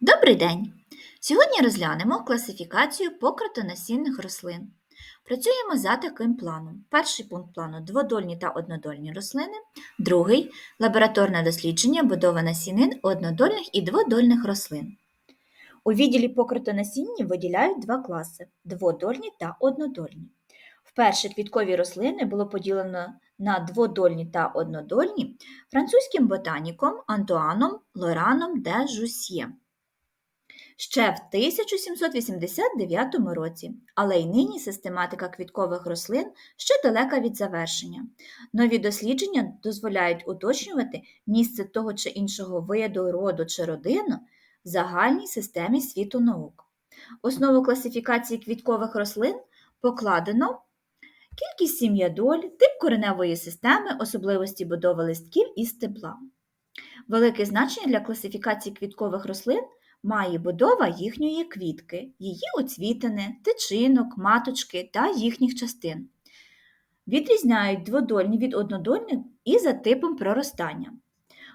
Добрий день! Сьогодні розглянемо класифікацію покритонасінних рослин. Працюємо за таким планом. Перший пункт плану дводольні та однодольні рослини, другий лабораторне дослідження будова насінин однодольних і дводольних рослин. У відділі покритонасінні виділяють два класи дводольні та однодольні. Вперше квіткові рослини було поділено на дводольні та однодольні французьким ботаніком Антуаном Лораном де Жусьє ще в 1789 році, але й нині систематика квіткових рослин ще далека від завершення. Нові дослідження дозволяють уточнювати місце того чи іншого виду, роду чи родину в загальній системі світу наук. Основу класифікації квіткових рослин покладено кількість сім'ядоль, тип кореневої системи, особливості будови листків і стебла. Велике значення для класифікації квіткових рослин має будова їхньої квітки, її оцвітини, тичинок, маточки та їхніх частин. Відрізняють дводольні від однодольних і за типом проростання.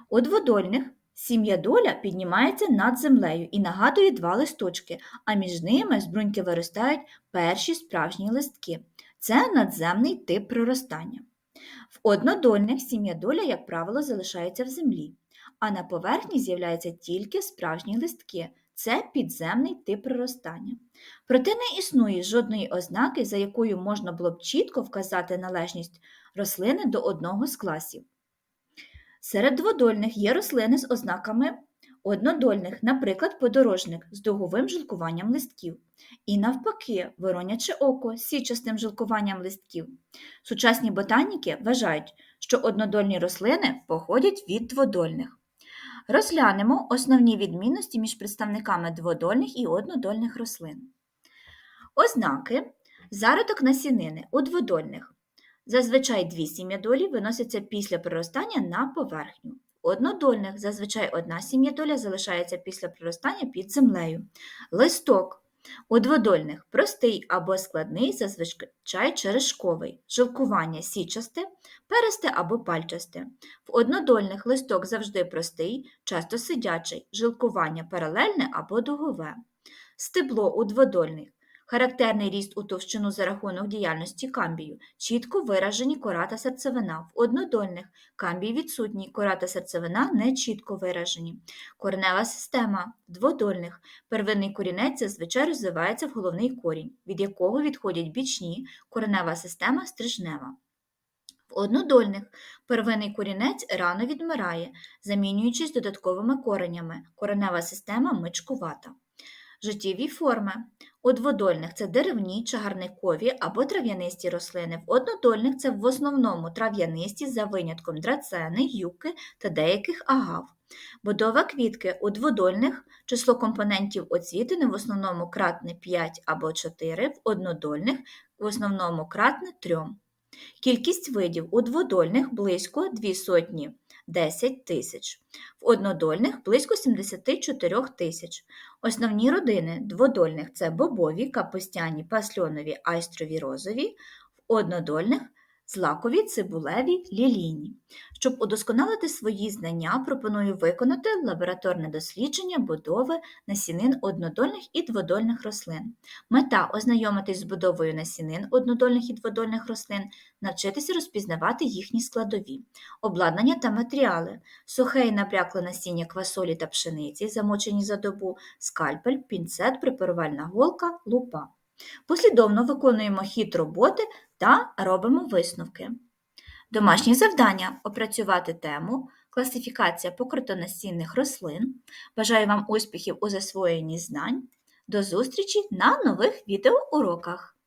У дводольних сім'я доля піднімається над землею і нагадує два листочки, а між ними з бруньки виростають перші справжні листки. Це надземний тип проростання. В однодольних сім'я доля, як правило, залишається в землі а на поверхні з'являються тільки справжні листки. Це підземний тип проростання. Проте не існує жодної ознаки, за якою можна було б чітко вказати належність рослини до одного з класів. Серед дводольних є рослини з ознаками однодольних, наприклад, подорожник з дуговим жилкуванням листків, і навпаки, вороняче око з січастим жилкуванням листків. Сучасні ботаніки вважають, що однодольні рослини походять від дводольних. Розглянемо основні відмінності між представниками дводольних і однодольних рослин. Ознаки зародок насінини у дводольних. Зазвичай дві сім'ядолі виносяться після проростання на поверхню. У однодольних зазвичай одна сім'ядоля залишається після проростання під землею. Листок у дводольних простий або складний, зазвичай черешковий, жилкування січасте, пересте або пальчасте. В однодольних листок завжди простий, часто сидячий, жилкування паралельне або дугове. Стебло у дводольних Характерний ріст у товщину за рахунок діяльності камбію, чітко виражені кора та серцевина. В однодольних камбій відсутній, кора та серцевина не чітко виражені. Коренева система дводольних. Первинний корінець зазвичай розвивається в головний корінь, від якого відходять бічні, коренева система стрижнева. В однодольних первинний корінець рано відмирає, замінюючись додатковими коренями. Коренева система мичкувата. Життєві форми. У дводольних це деревні, чагарникові або трав'янисті рослини, в однодольних це в основному трав'янисті за винятком драцени, юки та деяких агав. Будова квітки у дводольних число компонентів оцвітини в основному кратне 5 або 4, в однодольних в основному кратне 3. Кількість видів у дводольних близько 2 сотні 10 тисяч, в однодольних близько 74 тисяч. Основні родини дводольних це бобові, капустяні, пасльонові, айстрові розові, в однодольних злакові, цибулеві, лілійні. Щоб удосконалити свої знання, пропоную виконати лабораторне дослідження будови насінин однодольних і дводольних рослин. Мета ознайомитись з будовою насінин однодольних і дводольних рослин, навчитися розпізнавати їхні складові, обладнання та матеріали, сухе і напрякле насіння квасолі та пшениці, замочені за добу, скальпель, пінцет, препарувальна голка, лупа. Послідовно виконуємо хід роботи та робимо висновки. Домашнє завдання опрацювати тему класифікація покритонасінних рослин. Бажаю вам успіхів у засвоєнні знань. До зустрічі на нових відеоуроках!